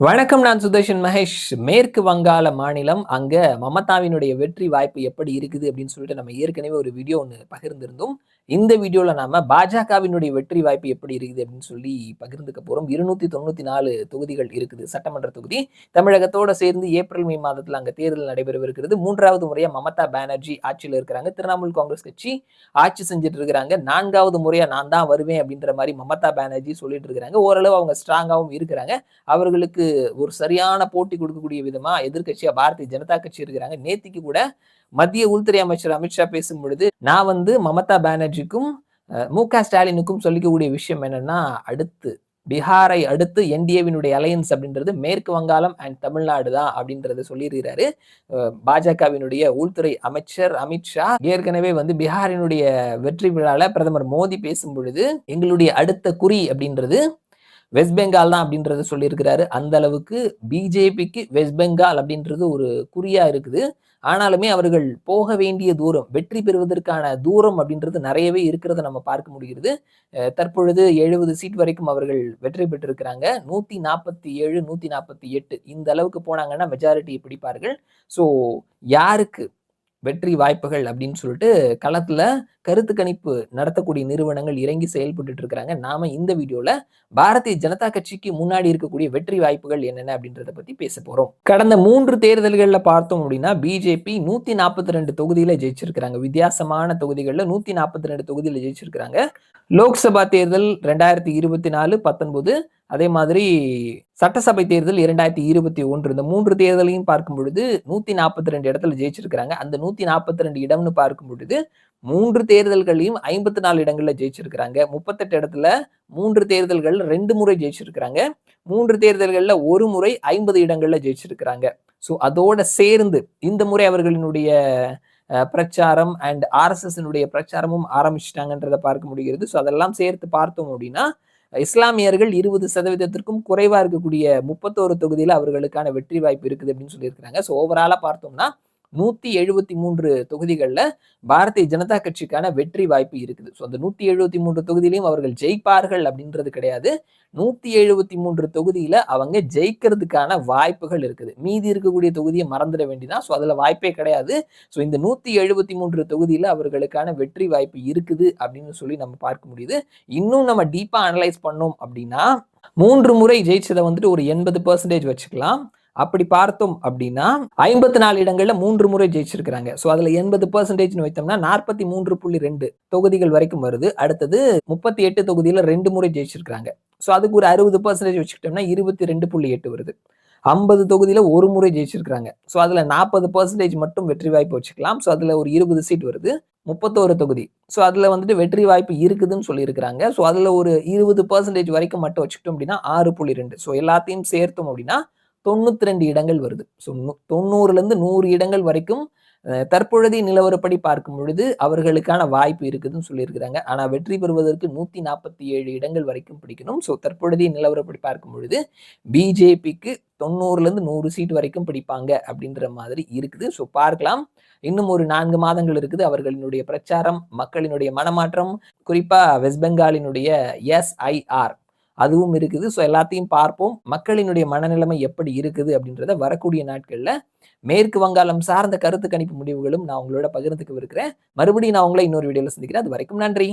வணக்கம் நான் சுதர்ஷன் மகேஷ். மேற்கு வங்காள மாநிலம். அங்க மமதாவினுடைய வெற்றி வாய்ப்பு எப்படி இருக்குது அப்படின்னு சொல்லிட்டு நம்ம ஏற்கனவே ஒரு வீடியோ ஒன்று பகிர்ந்திருந்தோம். இந்த வீடியோவில் நாம பாஜகவினுடைய வெற்றி வாய்ப்பு எப்படி இருக்குது அப்படின்னு சொல்லி பகிர்ந்துக்க போறோம். இருநூத்தி தொண்ணூற்றி நாலு தொகுதிகள் இருக்குது. சட்டமன்ற தொகுதி. தமிழகத்தோட சேர்ந்து ஏப்ரல் மே மாதத்தில் அங்கே தேர்தல் நடைபெறவிருக்கிறது. மூன்றாவது முறையாக மமதா பானர்ஜி ஆட்சியில் இருக்கிறாங்க. திரிணாமுல் காங்கிரஸ் கட்சி ஆட்சி செஞ்சுட்டு இருக்கிறாங்க. நான்காவது முறையா நான் தான் வருவேன் அப்படின்ற மாதிரி மமதா பானர்ஜி சொல்லிட்டு இருக்கிறாங்க. ஓரளவு அவங்க ஸ்ட்ராங்காகவும் இருக்கிறாங்க. அவர்களுக்கு ஒரு சரியான போட்டி கொடுக்கக்கூடிய விதமாக எதிர்கட்சியாக பாரதிய ஜனதா கட்சி இருக்கிறாங்க. நேத்திக்கு கூட மத்திய உள்துறை அமைச்சர் அமித்ஷா பேசும் பொழுது நான் வந்து மமதா பானர்ஜி பானர்ஜிக்கும் மு க. ஸ்டாலினுக்கும் சொல்லிக்கக்கூடிய விஷயம் என்னன்னா அடுத்து பீகாரை அடுத்து என்டிஏவினுடைய அலையன்ஸ் அப்படின்றது மேற்கு வங்காளம் அண்ட் தமிழ்நாடு தான் அப்படின்றத சொல்லியிருக்கிறாரு. பாஜகவினுடைய உள்துறை அமைச்சர் அமித்ஷா ஏற்கனவே வந்து பீகாரினுடைய வெற்றி விழால பிரதமர் மோடி பேசும் பொழுது எங்களுடைய அடுத்த குறி அப்படின்றது வெஸ்ட் பெங்கால் தான் அப்படின்றத சொல்லியிருக்கிறாரு. அந்த அளவுக்கு பிஜேபிக்கு வெஸ்ட் பெங்கால் அப்படின்றது ஒரு குறியா இருக்குது. ஆனாலுமே அவர்கள் போக வேண்டிய தூரம் வெற்றி பெறுவதற்கான தூரம் அப்படின்றது நிறையவே இருக்கிறத நம்ம பார்க்க முடிகிறது. தற்பொழுது எழுபது சீட் வரைக்கும் அவர்கள் வெற்றி பெற்றிருக்கிறாங்க. நூற்றி நாற்பத்தி ஏழு நூற்றி நாற்பத்தி எட்டு இந்த அளவுக்கு போனாங்கன்னா மெஜாரிட்டியை பிடிப்பார்கள். ஸோ யாருக்கு வெற்றி வாய்ப்புகள் அப்படின்னு சொல்லிட்டு களத்தில் கருத்து கணிப்பு நடத்தக்கூடிய நிறுவனங்கள் இறங்கி செயல்பட்டு இருக்கிறாங்க. நாம இந்த வீடியோல பாரதிய ஜனதா கட்சிக்கு முன்னாடி இருக்கக்கூடிய வெற்றி வாய்ப்புகள் என்னென்ன அப்படின்றத பத்தி பேச போறோம். கடந்த மூன்று தேர்தல்கள்ல பார்த்தோம் அப்படின்னா பிஜேபி நூத்தி நாற்பத்தி ரெண்டு தொகுதியில ஜெயிச்சிருக்கிறாங்க. வித்தியாசமான தொகுதிகளில் நூத்தி நாற்பத்தி ரெண்டு தொகுதியில ஜெயிச்சிருக்கிறாங்க. லோக்சபா தேர்தல் ரெண்டாயிரத்தி இருபத்தி நாலு பத்தொன்பது அதே மாதிரி சட்டசபை தேர்தல் இரண்டாயிரத்தி இருபத்தி ஒன்று. இந்த மூன்று தேர்தலையும் பார்க்கும் பொழுது நூத்தி நாற்பத்தி ரெண்டு இடத்துல ஜெயிச்சிருக்கிறாங்க. அந்த நூத்தி நாற்பத்தி ரெண்டு இடம்னு பார்க்கும் பொழுது மூன்று தேர்தல்களையும் ஐம்பத்தி நாலு இடங்களில் ஜெயிச்சிருக்கிறாங்க. முப்பத்தெட்டு இடத்துல மூன்று தேர்தல்கள் ரெண்டு முறை ஜெயிச்சிருக்கிறாங்க. மூன்று தேர்தல்களில் ஒரு முறை ஐம்பது இடங்களில் ஜெயிச்சிருக்கிறாங்க. ஸோ அதோட சேர்ந்து இந்த முறை அவர்களினுடைய பிரச்சாரம் அண்ட் ஆர்எஸ்எஸ்னுடைய பிரச்சாரமும் ஆரம்பிச்சிட்டாங்கன்றதை பார்க்க முடிகிறது. ஸோ அதெல்லாம் சேர்த்து பார்த்தோம் அப்படின்னா இஸ்லாமியர்கள் இருபது சதவீதத்திற்கும் குறைவாக இருக்கக்கூடிய முப்பத்தோரு தொகுதியில் அவர்களுக்கான வெற்றி வாய்ப்பு இருக்குது அப்படின்னு சொல்லியிருக்கிறாங்க. ஸோ ஓவராலாக பார்த்தோம்னா நூத்தி எழுபத்தி மூன்று தொகுதிகளில் பாரதிய ஜனதா கட்சிக்கான வெற்றி வாய்ப்பு இருக்குது. ஸோ அந்த நூத்தி எழுபத்தி மூன்று தொகுதியிலையும் அவர்கள் ஜெயிப்பார்கள் அப்படின்றது கிடையாது. நூத்தி எழுபத்தி மூன்று தொகுதியில அவங்க ஜெயிக்கிறதுக்கான வாய்ப்புகள் இருக்குது. மீதி இருக்கக்கூடிய தொகுதியை மறந்துட வேண்டிதான் ஸோ அதுல வாய்ப்பே கிடையாது. ஸோ இந்த நூத்தி எழுபத்தி மூன்று தொகுதியில அவர்களுக்கான வெற்றி வாய்ப்பு இருக்குது அப்படின்னு சொல்லி நம்ம பார்க்க முடியுது. இன்னும் நம்ம டீப்பா அனலைஸ் பண்ணோம் அப்படின்னா மூன்று முறை ஜெயிச்சதை வந்துட்டு ஒரு எண்பது பர்சன்டேஜ் வச்சுக்கலாம். அப்படி பார்த்தோம் அப்படின்னா ஐம்பத்தி நாலு இடங்கள்ல மூன்று முறை ஜெயிச்சிருக்கிறாங்க. ஸோ அதுல எண்பது பர்சன்டேஜ்னு வைத்தோம்னா நாற்பத்தி மூன்று புள்ளி ரெண்டு தொகுதிகள் வரைக்கும் வருது. அடுத்தது முப்பத்தி எட்டு தொகுதியில ரெண்டு முறை ஜெயிச்சிருக்கிறாங்க. ஸோ அதுக்கு ஒரு அறுபது பர்சன்டேஜ் வச்சுக்கிட்டோம்னா இருபத்தி ரெண்டு புள்ளி எட்டு வருது. ஐம்பது தொகுதியில ஒரு முறை ஜெயிச்சிருக்கிறாங்க. ஸோ அதுல நாற்பது பர்சன்டேஜ் மட்டும் வெற்றி வாய்ப்பு வச்சுக்கலாம். ஸோ அதுல ஒரு இருபது சீட் வருது. முப்பத்தோரு தொகுதி. ஸோ அதில் வந்துட்டு வெற்றி வாய்ப்பு இருக்குதுன்னு சொல்லியிருக்கிறாங்க. ஸோ அதில் ஒரு இருபது பர்சன்டேஜ் வரைக்கும் மட்டும் வச்சுக்கிட்டோம் அப்படின்னா ஆறு புள்ளி ரெண்டு. ஸோ எல்லாத்தையும் சேர்த்தோம் அப்படின்னா தொண்ணூத்தி ரெண்டு இடங்கள் வருது. ஸோ தொண்ணூறுல இருந்து நூறு இடங்கள் வரைக்கும் தற்பொழுதைய நிலவரப்படி பார்க்கும் பொழுது அவர்களுக்கான வாய்ப்பு இருக்குதுன்னு சொல்லியிருக்கிறாங்க. ஆனால் வெற்றி பெறுவதற்கு நூற்றி நாற்பத்தி ஏழு இடங்கள் வரைக்கும் பிடிக்கணும். ஸோ தற்பொழுதைய நிலவரப்படி பார்க்கும் பொழுது பிஜேபிக்கு தொண்ணூறுலேருந்து நூறு சீட் வரைக்கும் பிடிப்பாங்க அப்படின்ற மாதிரி இருக்குது. ஸோ பார்க்கலாம். இன்னும் ஒரு நான்கு மாதங்கள் இருக்குது. அவர்களினுடைய பிரச்சாரம் மக்களினுடைய மனமாற்றம் குறிப்பாக வெஸ்ட் பெங்காலினுடைய எஸ்ஐஆர். அதுவும் இருக்குது. ஸோ எல்லாத்தையும் பார்ப்போம். மக்களினுடைய மனநிலைமை எப்படி இருக்குது அப்படின்றத வரக்கூடிய நாட்களில் மேற்கு வங்காளம் சார்ந்த கருத்து கணிப்பு முடிவுகளும் நான் உங்களோட பகிர்ந்துக்கு இருக்கிறேன் மறுபடியும் நான் உங்களை இன்னொரு வீடியோவில் சந்திக்கிறேன். அது வரைக்கும் நன்றி.